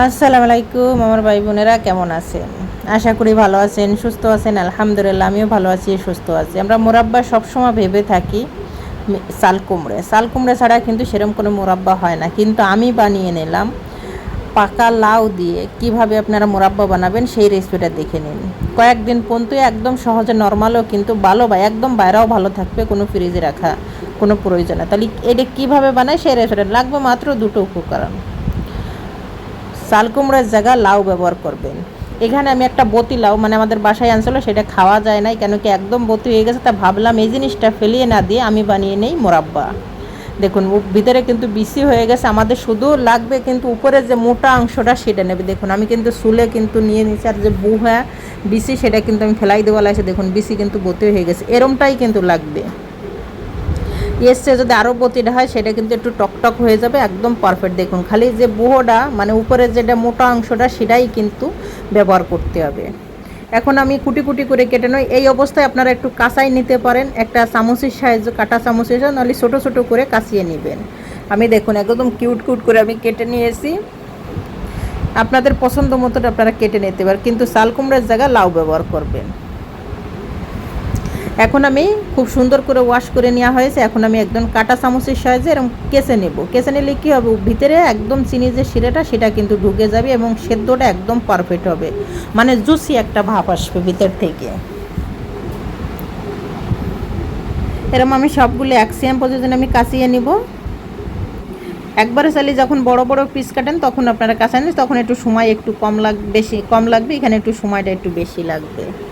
আসসালামু আলাইকুম, আমার ভাই বোনেরা কেমন আছেন? আশা করি ভালো আছেন, সুস্থ আছেন, আলহামদুলিল্লাহ, আমিও ভালো আছি, সুস্থ আছি। আমরা মোরাব্বা সবসময় ভেবে থাকি চাল কুমড়ে। চাল কুমড়ে ছাড়া কিন্তু সেরকম কোনো মোরাব্বা হয় না। কিন্তু আমি বানিয়ে নিলাম পাকা লাউ দিয়ে কীভাবে আপনারা মোরাব্বা বানাবেন সেই রেসিপিটা দেখে নিন। কয়েকদিন পর্যন্ত একদম সহজে নর্মালও কিন্তু ভালো বা একদম বাইরেও ভালো থাকবে, কোনো ফ্রিজে রাখা কোনো প্রয়োজন না। তাহলে এটা কীভাবে বানায় সেই রেসিপিটা লাগবে মাত্র দুটো উপকরণ। চাল কুমড়োর জায়গা লাউ ব্যবহার করবেন। এখানে আমি একটা বতি লাউ মানে আমাদের বাসায় আনছিল, সেটা খাওয়া যায় নাই, কেন কি একদম বতি হয়ে গেছে, তা ভাবলাম এই জিনিসটা ফেলিয়ে না দিয়ে আমি বানিয়ে নেই মোরাব্বা। দেখুন ভিতরে কিন্তু বিসি হয়ে গেছে, আমাদের শুধু লাগবে কিন্তু উপরে যে মোটা অংশটা সেটা নেবে। দেখুন, আমি কিন্তু সুলে কিন্তু নিয়ে নিচ্ছি আর যে বুহা বিসি সেটা কিন্তু আমি ফেলাই দেওয়া লাগছে দেখুন বিসি কিন্তু বতি হয়ে গেছে, এরমটাই কিন্তু লাগবে। এসছে যদি আরও বতিটা হয়, সেটা কিন্তু একটু টকটক হয়ে যাবে, একদম পারফেক্ট দেখুন, খালি যে বুহোটা মানে উপরে যেটা মোটা অংশটা, সেটাই কিন্তু ব্যবহার করতে হবে। এখন আমি কুটি কুটি করে কেটে নই। এই অবস্থায় আপনারা একটু কাঁচাই নিতে পারেন। একটা চামচের সাহায্য কাটা চামচের সাহায্যে নাহলে ছোটো ছোটো করে কাঁচিয়ে নেবেন। আমি দেখুন, একদম কিউট কিউট করে আমি কেটে নিয়েছি। আপনাদের পছন্দ মতো আপনারা কেটে নিতে পারেন। কিন্তু চাল কুমড়ার জায়গায় লাউ ব্যবহার করবেন। এখন আমি খুব সুন্দর করে ওয়াশ করে নেওয়া হয়েছে। এখন আমি একদম কাটা চামচের সাহায্যে এরকম কেসে নেব। কেসে নিলে কী হবে? ভিতরে একদম চিনি যে শিরাটা, সেটা কিন্তু ঢুকে যাবে এবং সেদ্ধটা একদম পারফেক্ট হবে। মানে জুসি একটা ভাব আসবে ভিতর থেকে। এরকম আমি সবগুলো এক সিএম পর্যন্ত আমি কাচিয়ে নিব। একবারে চালিয়ে যখন বড় বড় পিস কাটেন, তখন আপনারা কাঁচান, তখন একটু সময় একটু কম লাগ, বেশি কম লাগবে, এখানে একটু সময়টা একটু বেশি লাগবে।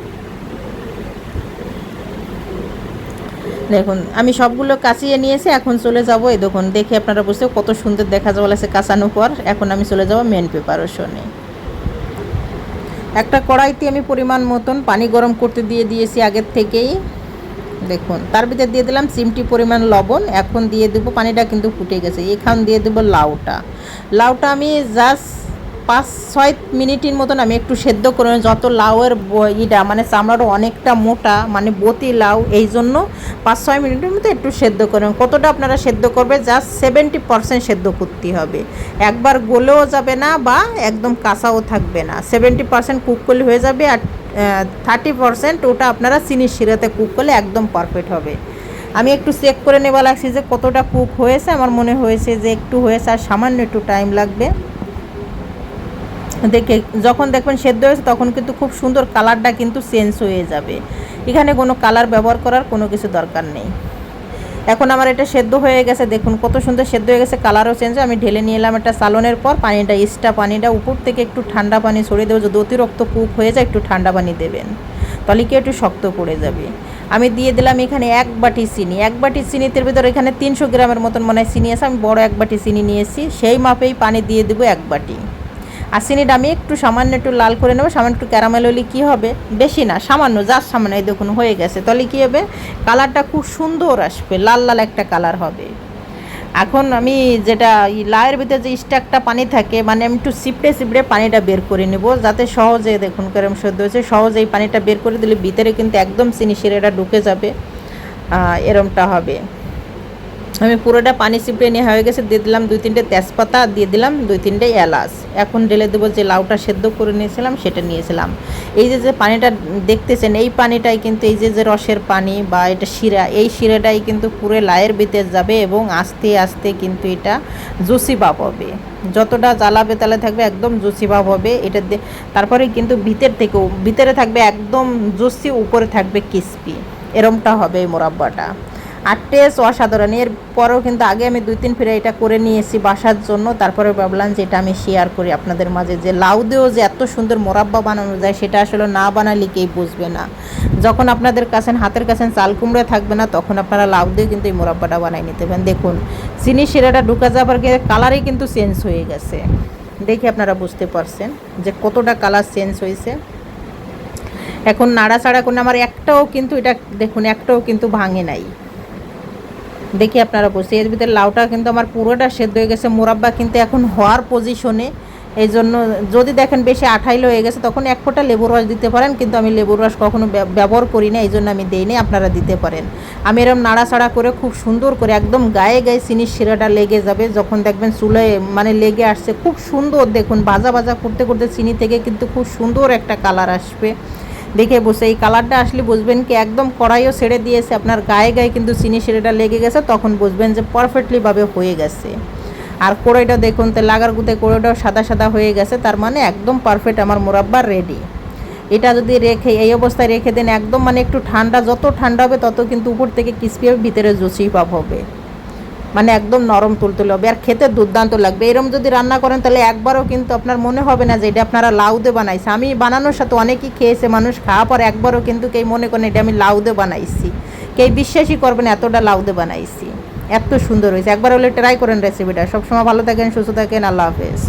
দেখুন, আমি সবগুলো কাচিয়ে নিয়েছি, এখন চলে যাব এই দেখুন, দেখে আপনারা বুঝতে কত সুন্দর দেখা যাওয়া লাগছে কাঁচানোর পর। এখন আমি চলে যাব মেন প্রিপারেশনে একটা কড়াইতে আমি পরিমাণ মতন পানি গরম করতে দিয়ে দিয়েছি আগের থেকেই। দেখুন, তার ভিতরে দিয়ে দিলাম চিমটি পরিমাণ লবণ, এখন দিয়ে দেবো, পানিটা কিন্তু ফুটে গেছে। এখান দিয়ে দেবো লাউটা। লাউটা আমি জাস্ট পাঁচ ছয় মিনিটের মতন আমি একটু সেদ্ধ করে। যত লাউয়ের ইটা মানে চামড়াটা অনেকটা মোটা মানে বতি লাউ, এই জন্য পাঁচ ছয় মিনিটের মতো একটু সেদ্ধ করে। কতটা আপনারা সেদ্ধ করবে? জাস্ট সেভেন্টি পারসেন্ট সেদ্ধ করতে হবে। একবার গলেও যাবে না বা একদম কাঁচাও থাকবে না। সেভেন্টি পারসেন্ট কুক করলে হয়ে যাবে আর থার্টি পারসেন্ট ওটা আপনারা চিনির শিরাতে কুক করলে একদম পারফেক্ট হবে। আমি একটু চেক করে নেওয়া লাগছি যে কতটা কুক হয়েছে। আমার মনে হয়েছে যে একটু হয়েছে আর সামান্য একটু টাইম লাগবে। দেখে যখন দেখবেন সেদ্ধ হয়েছে, তখন কিন্তু খুব সুন্দর কালারটা কিন্তু চেঞ্জ হয়ে যাবে। এখানে কোনো কালার ব্যবহার করার কোনো কিছু দরকার নেই। এখন আমার এটা সেদ্ধ হয়ে গেছে, দেখুন কত সুন্দর সেদ্ধ হয়ে গেছে কালারও চেঞ্জ আমি ঢেলে নিয়ে এলাম একটা সালনের পর, পানিটা এক্সট্রা পানিটা উপর থেকে একটু ঠান্ডা পানি ছড়িয়ে দেবো। যদি অতিরিক্ত কুক হয়ে যায়, একটু ঠান্ডা পানি দেবেন। তাহলে কি একটু শক্ত পড়ে যাবে। আমি দিয়ে দিলাম এখানে এক বাটি চিনি। এক বাটি চিনিতে ভিতরে এখানে তিনশো গ্রামের মতন মনে হয় চিনি আছে। আমি বড় এক বাটি চিনি নিয়েছি। সেই মাপেই পানি দিয়ে দেবো এক বাটি। আর চিনিটা আমি একটু সামান্য একটু লাল করে নেব, সামান্য একটু ক্যারামেল হলে কী হবে? বেশি না, সামান্য যার সামান্য, এই দেখুন হয়ে গেছে। তাহলে কী হবে? কালারটা খুব সুন্দর আসবে, লাল লাল একটা কালার হবে। এখন আমি যেটা, এই লায়ের ভিতরে যে স্টাকটা পানি থাকে মানে আমি একটু সিপড়ে সিপড়ে পানিটা বের করে নেব, যাতে সহজে, দেখুন কেরম সেদ্ধ হয়েছে সহজে এই পানিটা বের করে দিলে ভিতরে কিন্তু একদম চিনি শিরাটা ঢুকে যাবে এরমটা হবে। আমি পুরোটা পানি চিপড়ে নিয়ে হয়ে গেছে, দিয়ে দিলাম দুই তিনটে তেজপাতা, দিয়ে দিলাম দুই তিনটে এলাচ। এখন ঢেলে দেবো যে লাউটা সেদ্ধ করে নিয়েছিলাম, সেটা নিয়েছিলাম। এই যে যে পানিটা দেখতেছেন, এই পানিটাই কিন্তু এই যে যে রসের পানি বা এটা শিরা, এই শিরাটাই কিন্তু পুরো লায়ের ভিতরে যাবে এবং আস্তে আস্তে কিন্তু এটা জুসি ভাব হবে। যতটা জ্বালা বেতালে থাকবে একদম জুসি ভাব হবে। এটা তারপরে কিন্তু ভিতর থেকেও, ভিতরে থাকবে একদম জুসি, উপরে থাকবে কিসপি এরমটা হবে এই মোরাব্বাটা। আর টেস্ট অসাধারণ। এর পরেও কিন্তু আগে আমি দুই তিন ফিরে এটা করে নিয়েছি বাসার জন্য। তারপরে ভাবলাম যে এটা আমি শেয়ার করি আপনাদের মাঝে। যে লাউ দিয়েও যে এত সুন্দর মোরাব্বা বানানো যায়, সেটা আসলে না বানালে কেই বুঝবে না। যখন আপনাদের কাছে হাতের কাছে চাল কুমড়ো থাকবে না, তখন আপনারা লাউ দিয়ে কিন্তু এই মোরাব্বাটা বানাই নিতে পারেন। দেখুন, চিনি শিরাটা ঢুকে যাওয়ার কালারই কিন্তু চেঞ্জ হয়ে গেছে। দেখে আপনারা বুঝতে পারছেন যে কতটা কালার চেঞ্জ হয়েছে। এখন নাড়াচাড়া করে আমার একটাও কিন্তু এটা দেখুন, একটাও কিন্তু ভাঙে নাই। দেখি আপনারা বসে। এর ভিতরে লাউটা কিন্তু আমার পুরোটা সেদ্ধ হয়ে গেছে। মোরাব্বা কিন্তু এখন হওয়ার পজিশনে এই জন্য যদি দেখেন বেশি আঠাইল হয়ে গেছে, তখন এক ফোঁটা লেবুর রস দিতে পারেন, কিন্তু আমি লেবুর রস কখনো ব্যব- ব্যবহার করি না এই জন্য আমি দিই নি আপনারা দিতে পারেন। আমি এরকম নাড়াচাড়া করে, খুব সুন্দর করে, একদম গায়ে গায়ে চিনির শিরাটা লেগে যাবে, যখন দেখবেন চুলায় মানে লেগে আসছে। খুব সুন্দর দেখুন, ভাজা ভাজা করতে করতে চিনি থেকে কিন্তু খুব সুন্দর একটা কালার আসবে। দেখে বসে, এই কালারটা আসলে বুঝবেন কি একদম কড়াইও ছেড়ে দিয়েছে, আপনার গায়ে গায়ে কিন্তু চিনি শিরাটা লেগে গেছে, তখন বুঝবেন যে পারফেক্টলিভাবে হয়ে গেছে। আর কড়াইটা দেখুন, তো লাগার গুতে কড়াইটাও সাদা সাদা হয়ে গেছে, তার মানে একদম পারফেক্ট আমার মোরাব্বা রেডি এটা যদি রেখে, এই অবস্থায় রেখে দেন, একদম মানে একটু ঠান্ডা, যত ঠান্ডা হবে তত কিন্তু উপর থেকে ক্রিস্পি হবে ভিতরে জুসি পাপ হবে। মানে একদম নরম তুলতুলে হবে। আর খেতে দুর্দান্ত লাগবে। এরম যদি রান্না করেন, তাহলে একবারও কিন্তু আপনার মনে হবে না যে এটা আপনারা লাউদে বানাইছে। আমি বানানোর সাথে অনেকেই খেয়েছে, মানুষ খাওয়া পর একবারও কিন্তু কেউ মনে করেন এটা আমি লাউদে বানাইছি। কেউ বিশ্বাসই করবেন এতটা লাউদে বানাইছি। এত সুন্দর হয়েছে। একবার হলে ট্রাই করেন রেসিপিটা। সবসময় ভালো থাকেন, সুস্থ থাকেন, আল্লাহ হাফেজ।